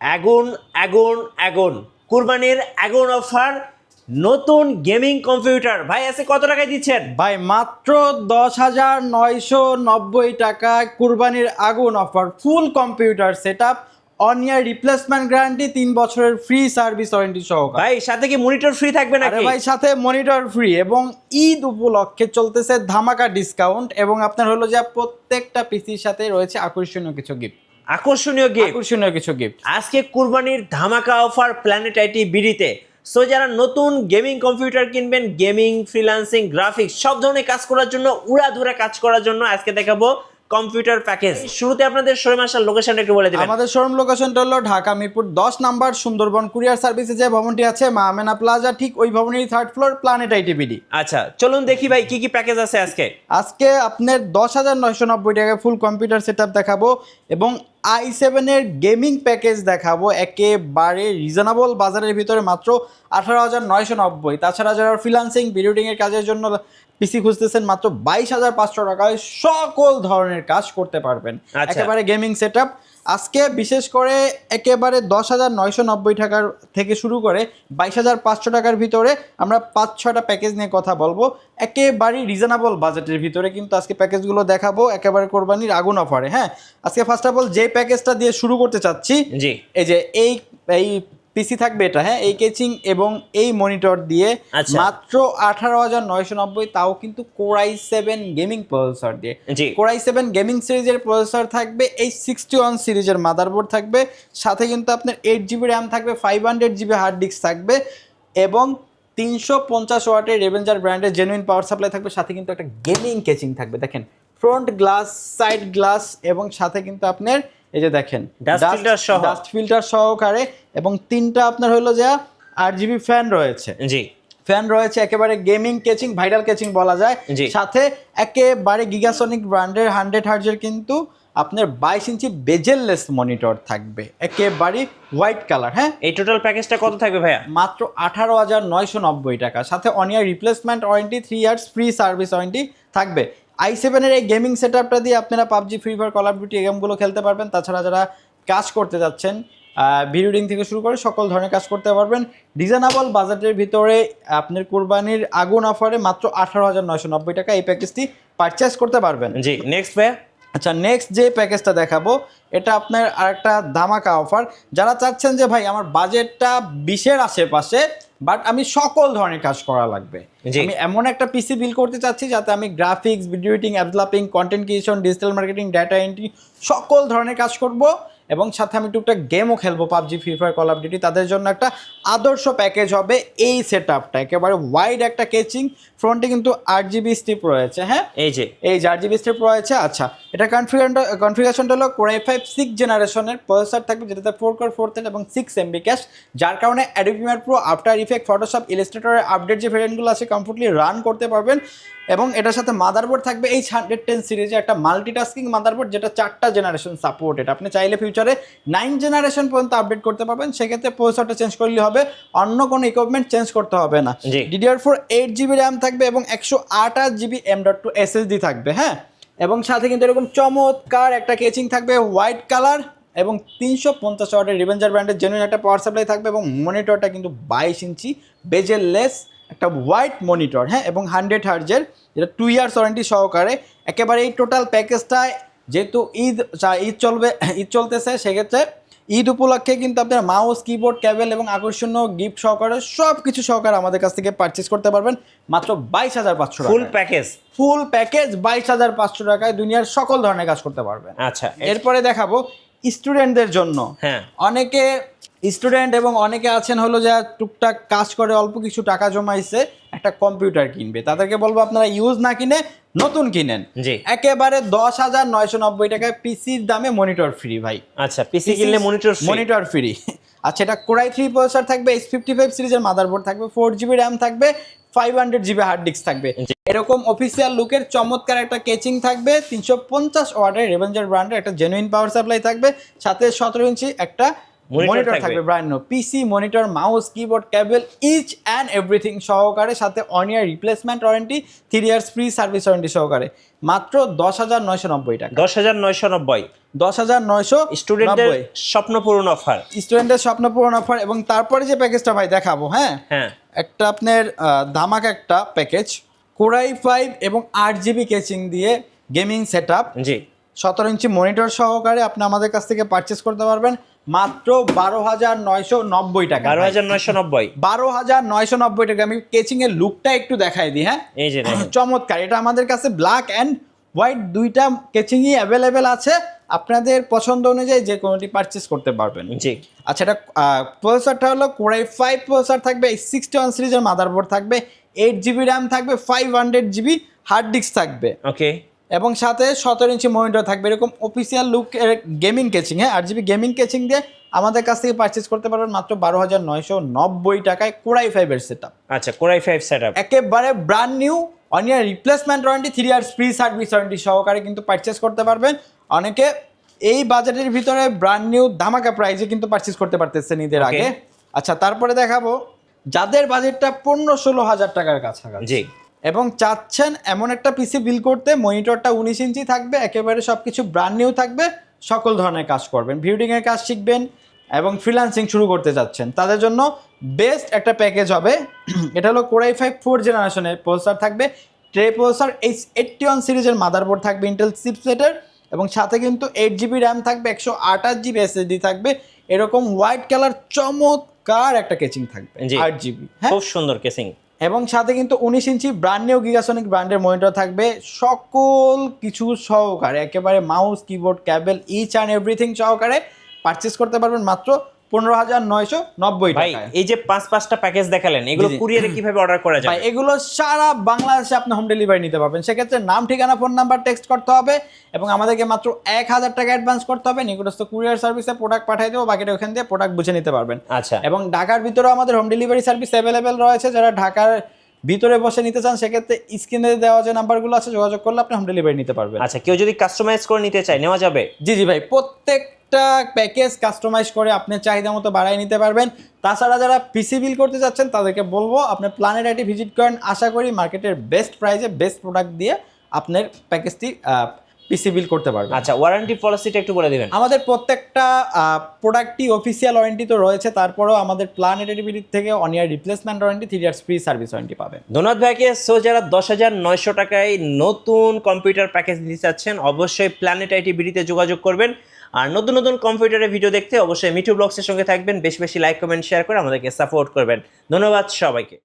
আগুন আগুন আগুন। কুরবানির আগুন অফার। নতুন গেমিং কম্পিউটার। ভাই আছে কত টাকায় দিচ্ছেন? ভাই মাত্র দশ হাজার নয়শো নব্বই টাকায় কুরবানির আগুন offer. Full computer set up one year replacement guarantee তিন বছরের ফ্রি সার্ভিস ওয়ারেন্টি সহ ভাই সাথে কি মনিটর ফ্রি থাকবে না ভাই সাথে মনিটর ফ্রি এবং ঈদ উপলক্ষে চলতেছে ধামাকা ডিসকাউন্ট এবং আপনার হলো যে প্রত্যেকটা পিসির সাথে রয়েছে আকর্ষণীয় কিছু গিফট আকর্ষণীয় গিফট আকর্ষণীয় কিছু গিফট আজকে কুরবানির ধামাকা অফার প্ল্যানেট আইটি বিডিতে। সো যারা নতুন গেমিং কম্পিউটার কিনবেন গেমিং ফ্রিল্যান্সিং গ্রাফিক্স সব ধরনের কাজ করার জন্য উড়াধুরা কাজ করার জন্য আজকে দেখাবো কম্পিউটার প্যাকেজ শুরুতে আপনাদের শোরুম আসার লোকেশনটা একটু বলে দিবেন। আমাদের শোরুম লোকেশনটা হলো ঢাকা মিরপুর দশ নাম্বার সুন্দরবন কুরিয়ার সার্ভিসে যে ভবনটি আছে মা মামেনা প্লাজা ঠিক ওই ভবনেরই থার্ড ফ্লোর প্ল্যানেট আইটিবিডি আচ্ছা চলুন দেখি ভাই কি কি প্যাকেজ আছে আজকে? আজকে আপনার দশ হাজার নয়শো নব্বই টাকায় ফুল কম্পিউটার সেট দেখাবো এবং আই সেভেনের গেমিং প্যাকেজ দেখাবো একেবারে রিজনেবল বাজারের ভিতরে মাত্র আঠারো হাজার নয়শো নব্বই। তাছাড়া যারা ফ্রিলান্সিং বিল্ডিংয়ের কাজের জন্য পিসি খুঁজতেছেন মাত্র বাইশ হাজার পাঁচশো টাকায় সকল ধরনের কাজ করতে পারবেন। আচ্ছা। একেবারে গেমিং সেট আজকে বিশেষ করে একেবারে দশ হাজার নয়শো নব্বই টাকার থেকে শুরু করে বাইশ হাজার পাঁচশো টাকার ভিতরে আমরা পাঁচ ছটা প্যাকেজ নিয়ে কথা বলব। একেবারেই রিজনেবল বাজেটের ভিতরে কিন্তু আজকে প্যাকেজগুলো দেখাবো একেবারে কোরবানির আগুন অফারে হ্যাঁ? আজকে ফার্স্ট অফ অল যে প্যাকেজটা দিয়ে শুরু করতে চাচ্ছি জি। এই যে এই এই পিসি থাকবে এটা হ্যাঁ? এই কেচিং এবং এই মনিটর দিয়ে আচ্ছা। মাত্র আঠারো হাজার নয়শো নব্বই তাও কিন্তু core i seven gaming processor দিয়ে। কোরাই সেভেন গেমিং সিরিজের প্রসেসর থাকবে এই সিক্সটি ওয়ান সিরিজের মাদারবোর্ড থাকবে সাথে কিন্তু আপনার এইট জিবি র্যাম থাকবে five hundred GB hard disk থাকবে এবং তিনশো পঞ্চাশ ওয়াটের রেভেঞ্জার ব্র্যান্ডের জেনুইন পাওয়ার সাপ্লাই থাকবে সাথে কিন্তু একটা গেমিং কেচিং থাকবে। দেখেন ফ্রন্ট গ্লাস সাইড গ্লাস এবং সাথে কিন্তু আপনার এই যে দেখেন। ডাস্ট ফিল্টার সহকারে এবং তিনটা আপনার হলো যে আট জিবি ফ্যান রয়েছে। জি। ফ্যান রয়েছে একেবারে গেমিং কেচিং ভাইরাল কেচিং বলা যায়। জি। সাথে একেবারে গিগাসনিক ব্র্যান্ডের হান্ড্রেড হার্জের কিন্তু আপনার বাইশ ইঞ্চি বেজেললেস মনিটর থাকবে। একেবারে হোয়াইট কালার হ্যাঁ? এই টোটাল প্যাকেজটা কত থাকবে ভাইয়া? মাত্র আঠারো হাজার নয়শো নব্বই টাকা। সাথে one year replacement warranty three years free service warranty থাকবে। আই সেভেনের এই গেমিং সেট আপটা দিয়ে আপনারা PUBG free fire call of duty গেমগুলো খেলতে পারবেন। তাছাড়া যারা কাজ করতে যাচ্ছেন ভিডিওডিং থেকে শুরু করে সকল ধরনের কাজ করতে পারবেন। রিজনেবল বাজেটের ভিতরে আপনার কুরবানির আগুন অফারে মাত্র আঠারো হাজার নয়শো নব্বই টাকা এই প্যাকেজটি পারচেস করতে পারবেন। জি নেক্সট ভাইয়া। আচ্ছা নেক্সট যে প্যাকেজটা দেখাবো এটা আপনার আরেকটা ধামাকা অফার যারা চাচ্ছেন যে ভাই আমার বাজেটটা বিশের আশেপাশে বাট আমি সকল ধরনের কাজ করা লাগবে। আমি এমন একটা পিসি বিল করতে চাচ্ছি যাতে আমি graphics video editing অ্যাডলাপিং content creation digital marketing data entry সকল ধরনের কাজ করব এবং সাথে আমি টুকটাক গেমও খেলব PUBG free fire call of duty তাদের জন্য একটা আদর্শ প্যাকেজ হবে এই সেট আপটা একেবারে ওয়াইড একটা কেচিং ফ্রন্টে কিন্তু আট জিবি স্টিপ রয়েছে হ্যাঁ? এই যে। এই চার জিবি স্টেপ রয়েছে আচ্ছা। এটা কনফিগারেশনটা কনফিগারেশনটা হলো কোরাই ফাইভ সিক্স জেনারেশনের প্রসেসর থাকবে যেটাতে ফোর কোর ফোর থেন এবং সিক্স এমবি ক্যাশ যার কারণে অ্যাডোবিমার প্রো আফটার ইফেক্ট ফটোশপ ইলাস্ট্রেটরের আপডেট যে ভেরিয়েন্টগুলো আছে কমফোর্টলি রান করতে পারবেন এবং এটার সাথে মাদারবোর্ড থাকবে এইচ হান্ড্রেড টেন সিরিজে একটা মাল্টিটাস্কিং মাদারবোর্ড যেটা চারটা জেনারেশন সাপোর্টেড আপনি চাইলে ফিউচারে নাইন জেনারেশন পর্যন্ত আপডেট করতে পারবেন সেক্ষেত্রে প্রসেসরটা চেঞ্জ করলে হবে অন্য কোনো ইকুইপমেন্ট চেঞ্জ করতে হবে না। DDR four eight GB RAM থাকবে এবং একশো আঠাশ GB M dot two SSD থাকবে হ্যাঁ? এবং সাথে কিন্তু এরকম চমৎকার একটা কেচিং থাকবে হোয়াইট কালার এবং তিনশো পঞ্চাশ ওয়াটের রিভেঞ্জার ব্র্যান্ডের জেনুইন একটা পাওয়ার সাপ্লাই থাকবে এবং মনিটরটা কিন্তু বাইশ ইঞ্চি বেজের লেস একটা হোয়াইট মনিটর হ্যাঁ এবং হান্ড্রেড হার্জের যেটা টু ইয়ার্স ওয়ারেন্টি সহকারে একেবারে এই টোটাল প্যাকেজটায় যেহেতু ঈদ ঈদ চলবে ঈদ চলতেছে সেক্ষেত্রে ঈদ উপলক্ষে কিন্তু আপনার মাউস কিবোর্ড ক্যাবেল এবং আকর্ষণীয় গিফট সহকারে সব কিছু সহকারে আমাদের কাছ থেকে পারচেস করতে পারবেন। মাত্র বাইশ হাজার পাঁচশো ফুল প্যাকেজ ফুল প্যাকেজ বাইশ হাজার পাঁচশো টাকায় দুনিয়ার সকল ধরনের কাজ করতে পারবেন। আচ্ছা এরপরে দেখাবো স্টুডেন্টদের জন্য। হ্যাঁ। অনেকে স্টুডেন্ট এবং অনেকে আছেন হলো যা টুকটাক কাজ করে অল্প কিছু টাকা জমাইছে একটা কম্পিউটার কিনবে। তাদেরকে বলব আপনারা ইউজ না কিনে নতুন কিনেন। জি। একেবারে দশ হাজার নয়শো নব্বই টাকায় পিসির দামে মনিটর ফ্রি ভাই। আচ্ছা পিসি কিনলে মনিটর মনিটর ফ্রি। আচ্ছা এটা কোরাই থ্রি প্রসেসর থাকবে এস ফিফটি ফাইভ সিরিজের মাদারবোর্ড থাকবে ফোর জিবি র্যাম থাকবে five hundred GB hard disk থাকবে। এরকম অফিসিয়াল লুকের চমৎকার একটা কেচিং থাকবে তিনশো পঞ্চাশ ওয়ার্ডের রেভেঞ্জার ব্র্যান্ডের একটা জেনুইন পাওয়ার সাপ্লাই থাকবে সাথে সতেরো ইঞ্চি একটা মনিটর থাকবে। Brand new PC monitor mouse keyboard cable each and everything সহকারে সাথে one year replacement warranty three years free service warranty সহকারে। মাত্র দশ হাজার নয়শো নব্বই টাকা। দশ হাজার নয়শো নব্বই। দশ হাজার নয়শো স্টুডেন্টদের স্বপ্ন পূরণ অফার স্টুডেন্টের স্বপ্ন পূরণ অফার এবং তারপরে যে প্যাকেজটা ভাই দেখাবো হ্যাঁ? হ্যাঁ। একটা আপনার ধামাক একটা প্যাকেজ কোরাই ফাইভ এবং আট জিবি কেচিং দিয়ে গেমিং সেট আপ জি। সতেরো ইঞ্চি মনিটর সহকারে আপনি আমাদের কাছ থেকে পারচেস করতে পারবেন। মাত্র বারো হাজার নয়শো নব্বই টাকা বারো হাজার নয়শো নব্বই। বারো হাজার নয়শো নব্বই টাকা। আমি কেচিং এর লুকটা একটু দেখাই দিই হ্যাঁ? এই যে চমৎকার। এটা আমাদের কাছে ব্ল্যাক অ্যান্ড হোয়াইট দুইটা কেচিংই অ্যাভেলেবেল আছে। আপনাদের পছন্দ অনুযায়ী যে কোনোটি পারচেস করতে পারবেন। জি। আচ্ছা এটা প্রসেসরটা হলো কোরাই ফাইভ প্রসেসর থাকবে সিক্সটি ওয়ান সিরিজের মাদারবোর্ড থাকবে এইট জিবি র্যাম থাকবে five hundred GB hard disk থাকবে। ওকে এবং সাথে সতেরো ইঞ্চি মনিটর থাকবে। এরকম অফিসিয়াল লুক গেমিং কেচিং হ্যাঁ? আর জিবি গেমিং কেচিং দিয়ে আমাদের কাছ থেকে পারচেস করতে পারবেন মাত্র বারো হাজার নয়শো নব্বই টাকায় কোরাই ফাইভের সেট আচ্ছা core i five set up একেবারে brand new one year replacement warranty three years free service warranty সহকারে কিন্তু পারচেস করতে পারবেন। অনেকে এই বাজেটের ভিতরে ব্র্যান্ড নিউ ধামাকা প্রাইজে কিন্তু পারচেস করতে পারতেছেন ঈদের আগে। আচ্ছা তারপরে দেখাবো যাদের বাজেটটা পনেরো ষোলো হাজার টাকার কাছাকাছি। জি। এবং চাচ্ছেন এমন একটা পিসি বিল করতে মনিটরটা উনিশ ইঞ্চি থাকবে একেবারে সব কিছু ব্র্যান্ড নিউ থাকবে সকল ধরনের কাজ করবেন। ভিউডিংয়ের কাজ শিখবেন এবং ফ্রিল্যান্সিং শুরু করতে যাচ্ছেন তাদের জন্য বেস্ট একটা প্যাকেজ হবে। এটা হলো কোরাই ফাইভ ফোর জেনারেশনের প্রসেসর থাকবে। Tray processor H eighty one সিরিজের মাদারবোর্ড থাকবে ইন্টেল চিপসেটের এবং সাথে কিন্তু এইট জিবি র্যাম থাকবে একশো আঠাশ জিবি এসএসডি থাকবে। এরকম হোয়াইট কালার চমৎকার একটা কেচিং থাকবে আট জিবি হ্যাঁ? খুব সুন্দর কেসিং এবং সাথে কিন্তু উনিশ ইঞ্চি ব্র্যান্ড নিউ গিগাসনিক ব্র্যান্ডের মনিটর থাকবে। সকল কিছু সহকারে, একেবারে mouse keyboard cable each and everything সহকারে পারচেস করতে পারবেন মাত্র পনেরো হাজার নয়শো নব্বই ভাই এই যে পাঁচ পাঁচটা প্যাকেজ দেখালেন এগুলো। কুরিয়ারে কীভাবে অর্ডার করা যায় এগুলো সারা বাংলাদেশে আপনি হোম ডেলিভারি নিতে পারবেন। সেক্ষেত্রে নাম ঠিকানা ফোন নাম্বার টেক্সট করতে হবে এবং আমাদেরকে মাত্র এক হাজার টাকা অ্যাডভান্স করতে হবে। নিকটস্থ কুরিয়ার সার্ভিসে প্রোডাক্ট পাঠিয়ে দেবো বাকিটা ওখান দিয়ে প্রোডাক্ট বুঝে নিতে পারবেন। আচ্ছা। এবং ঢাকার ভিতরেও আমাদের হোম ডেলিভারি সার্ভিস অ্যাভেলেবেল রয়েছে। যারা ঢাকার ভিতরে বসে নিতে চান সেক্ষেত্রে স্ক্রিনে দেওয়া যে নাম্বারগুলো আছে যোগাযোগ করলে আপনি হোম ডেলিভারি নিতে পারবেন। আচ্ছা কেউ যদি কাস্টমাইজ করে নিতে চায় নেওয়া যাবে? জি জি ভাই প্রত্যেকটা প্যাকেজ কাস্টমাইজ করে আপনি চাহিদা মতো বাড়াই নিতে পারবেন। তাছাড়া যারা পিসি বিল করতে যাচ্ছেন তাদেরকে বলব আপনি প্ল্যানের আইটি ভিজিট করেন। আশা করি মার্কেটের বেস্ট প্রাইসে বেস্ট প্রোডাক্ট দিয়ে আপনার প্যাকেজটি পিসি বিল করতে পারবেন। আচ্ছা ওয়ারেন্টি পলিসিটা একটু বলে দিবেন। আমাদের প্রত্যেকটা প্রোডাক্টই অফিসিয়াল ওয়ারেন্টি তো রয়েছে তারপরেও আমাদের প্ল্যানেটারি থেকে one year replacement warranty three years free service warranty পাবেন। ধন্যবাদ ভাইকে। সো যারা দশ হাজার নয়শো টাকায় নতুন কম্পিউটার প্যাকেজ দিতে চাচ্ছেন অবশ্যই প্ল্যানেট আইটি বিডিতে যোগাযোগ করবেন। আর নতুন নতুন কম্পিউটারের ভিডিও দেখতে অবশ্যই মিঠু ব্লগসের সঙ্গে থাকবেন। বেশি বেশি লাইক কমেন্ট শেয়ার করে আমাদেরকে সাপোর্ট করবেন। ধন্যবাদ সবাইকে।